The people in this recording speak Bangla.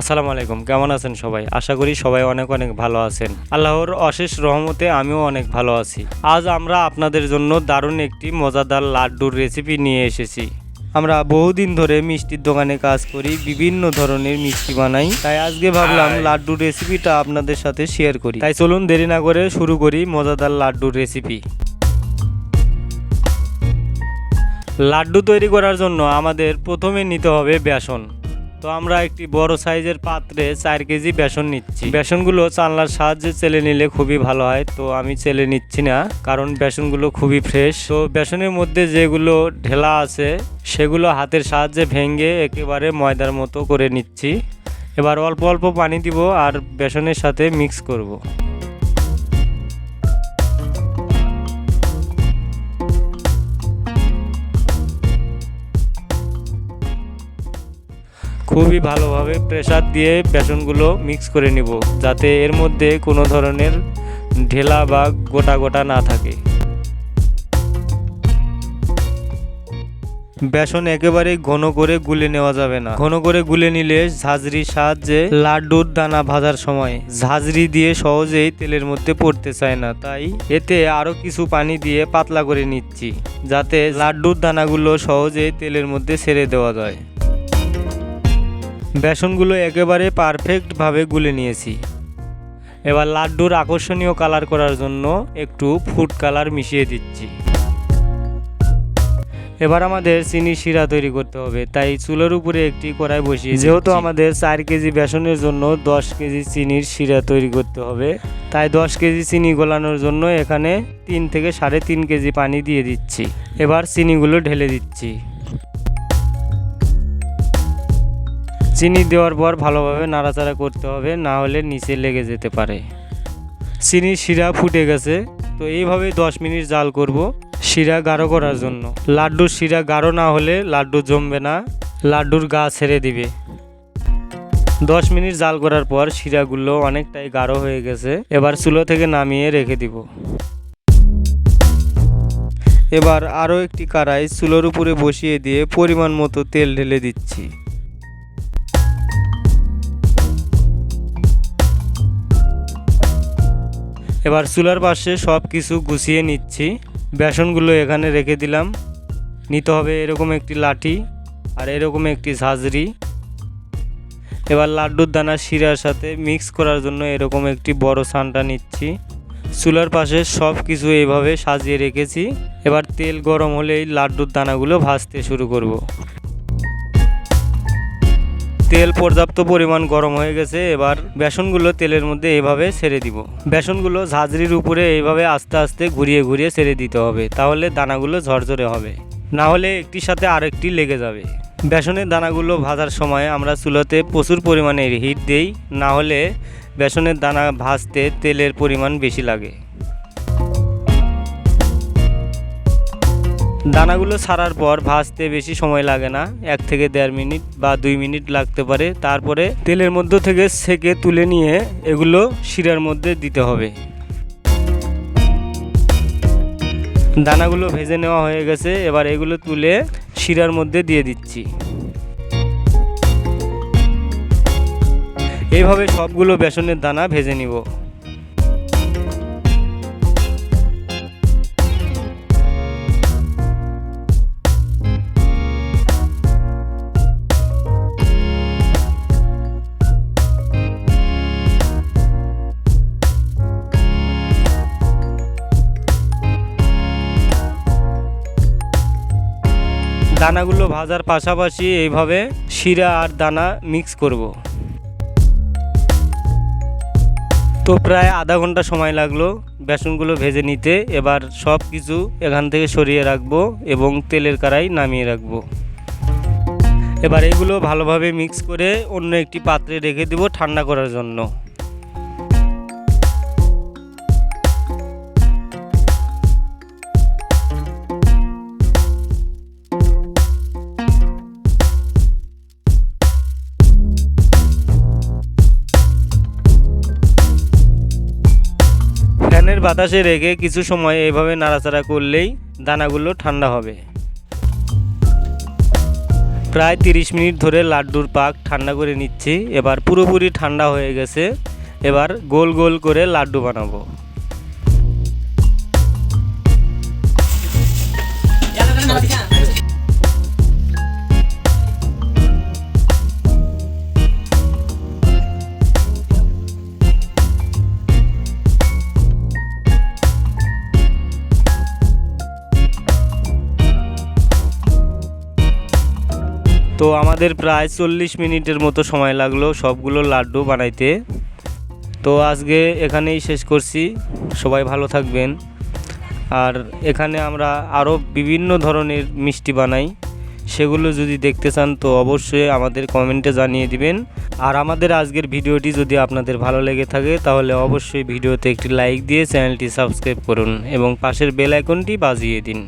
আসসালামু আলাইকুম কেমন আছেন সবাই? আশা করি সবাই অনেক অনেক ভালো আছেন। আল্লাহর অশেষ রহমতে আমিও অনেক ভালো আছি। আজ আমরা আপনাদের জন্য দারুণ একটি মজাদার লাড্ডুর রেসিপি নিয়ে এসেছি। আমরা বহুদিন ধরে মিষ্টির দোকানে কাজ করি বিভিন্ন ধরনের মিষ্টি বানাই। তাই আজকে ভাবলাম লাড্ডুর রেসিপিটা আপনাদের সাথে শেয়ার করি। তাই চলুন দেরি না করে শুরু করি মজাদার লাড্ডুর রেসিপি লাড্ডু তৈরি করার জন্য আমাদের প্রথমে নিতে হবে বেসন। তো আমরা একটি বড় সাইজের পাত্রে চার কেজি বেসন নিচ্ছি। বেসনগুলো চালনার সাহায্যে চেলে নিলে খুবই ভালো হয়, তো আমি চেলে নিচ্ছি না, কারণ বেসনগুলো খুবই ফ্রেশ। তো বেসনের মধ্যে যেগুলো ঢেলা আছে, সেগুলো হাতের সাহায্যে ভেঙে একেবারে ময়দার মতো করে নিচ্ছি। এবার অল্প অল্প পানি দিব আর বেসনের সাথে মিক্স করব। খুবই ভালোভাবে প্রেসার দিয়ে বেসনগুলো মিক্স করে নিব, যাতে এর মধ্যে কোনো ধরনের ঢেলা বা গোটা গোটা না থাকে। বেসন একেবারে ঘন করে গুলে নেওয়া যাবে না। ঘন করে গুলে নিলে ঝাঁঝরির সাহায্যে লাড্ডুর দানা ভাজার সময়। ঝাঁঝরি দিয়ে সহজেই তেলের মধ্যে পড়তে চায় না, তাই এতে আরও কিছু পানি দিয়ে পাতলা করে নিচ্ছি, যাতে লাড্ডুর দানাগুলো সহজেই তেলের মধ্যে ছেড়ে দেওয়া যায়। বেসনগুলো একেবারে পারফেক্টভাবে গুলে নিয়েছি। এবার লাড্ডুর আকর্ষণীয় কালার করার জন্য একটু ফুড কালার মিশিয়ে দিচ্ছি। এবার আমাদের চিনি শিরা তৈরি করতে হবে, তাই চুলের উপরে একটি কড়াই বসিয়ে যেহেতু আমাদের চার কেজি বেসনের জন্য দশ কেজি চিনির শিরা তৈরি করতে হবে, তাই দশ কেজি চিনি গলানোর জন্য এখানে তিন থেকে সাড়ে তিন কেজি পানি দিয়ে দিচ্ছি। এবার চিনিগুলো ঢেলে দিচ্ছি। চিনি দেওয়ার পর ভালোভাবে নাড়াচাড়া করতে হবে, না হলে নিচে লেগে যেতে পারে। চিনির শিরা ফুটে গেছে, তো এইভাবে দশ মিনিট জাল করব শিরা গাঢ় করার জন্য। লাড্ডুর শিরা গাঢ় না হলে লাড্ডু জমবে না, লাড্ডুর গা ছেড়ে দিবে। দশ মিনিট জাল করার পর শিরাগুলো অনেকটাই গাঢ় হয়ে গেছে, এবার চুলো থেকে নামিয়ে রেখে দিব। এবার আরও একটি কড়াই চুলোর উপরে বসিয়ে দিয়ে পরিমাণ মতো তেল ঢেলে দিচ্ছি। এবার চুলার পাশে সব কিছু গুছিয়ে নিচ্ছি। বেসনগুলো এখানে রেখে দিলাম। নিতে হবে এরকম একটি লাঠি আর এরকম একটি ঝাঁঝরি। এবার লাড্ডুর দানা শিরার সাথে মিক্স করার জন্য এরকম একটি বড় সানটা নিচ্ছি। চুলার পাশে সব কিছু এইভাবে সাজিয়ে রেখেছি। এবার তেল গরম হলেই লাড্ডুর দানাগুলো ভাজতে শুরু করব। তেল পর্যাপ্ত পরিমাণ গরম হয়ে গেছে, এবার বেসনগুলো তেলের মধ্যে এইভাবে ছেড়ে দিব। বেসনগুলো ঝাঁঝরির উপরে এইভাবে আস্তে আস্তে ঘুরিয়ে ঘুরিয়ে ছেড়ে দিতে হবে, তাহলে দানাগুলো ঝরঝরে হবে। না হলে একটির সাথে আরেকটি লেগে যাবে। বেসনের দানাগুলো ভাজার সময় আমরা চুলোতে প্রচুর পরিমাণে হিট দেই, না হলে বেসনের দানা ভাজতে তেলের পরিমাণ বেশি লাগে। দানাগুলো ছাড়ার পর ভাজতে বেশি সময় লাগে না, এক থেকে দেড় মিনিট বা দুই মিনিট লাগতে পারে। তারপরে তেলের মধ্য থেকে সেকে তুলে নিয়ে এগুলো শিরার মধ্যে দিতে হবে। দানাগুলো ভেজে নেওয়া হয়ে গেছে, এবার এগুলো তুলে শিরার মধ্যে দিয়ে দিচ্ছি। এইভাবে সবগুলো বেসনের দানা ভেজে নিব। দানাগুলো ভাজার পাশাপাশি এইভাবে শিরা আর দানা মিক্স করব। তো প্রায় আধা ঘণ্টা সময় লাগল বেসনগুলো ভেজে নিতে। এবার সব কিছু এখান থেকে সরিয়ে রাখব এবং তেলের কড়াই নামিয়ে রাখব। এবার এগুলো ভালোভাবে মিক্স করে অন্য একটি পাত্রে রেখে দেবো ঠান্ডা করার জন্য। বাতাসে রেখে কিছু সময় এভাবে নাড়াচাড়া করলেই দানাগুলো ঠান্ডা হবে। প্রায় তিরিশ মিনিট ধরে লাড্ডুর পাক ঠান্ডা করে নিচ্ছি। এবার পুরোপুরি ঠান্ডা হয়ে গেছে। এবার গোল গোল করে লাড্ডু বানাবো। তো আমাদের প্রায় চল্লিশ মিনিটের মতো সময় লাগল সবগুলো লাড্ডু বানাইতে। তো আজকে এখানেই শেষ করছি। সবাই ভালো থাকবেন। আর এখানে আমরা আরও বিভিন্ন ধরনের মিষ্টি বানাই। সেগুলো যদি দেখতে চান তো অবশ্যই আমাদের কমেন্টে জানিয়ে দিবেন। আর আমাদের আজকের ভিডিওটি যদি আপনাদের ভালো লেগে থাকে তাহলে অবশ্যই ভিডিওতে একটি লাইক দিয়ে চ্যানেলটি সাবস্ক্রাইব করুন এবং পাশের বেল আইকনটি বাজিয়ে দিন।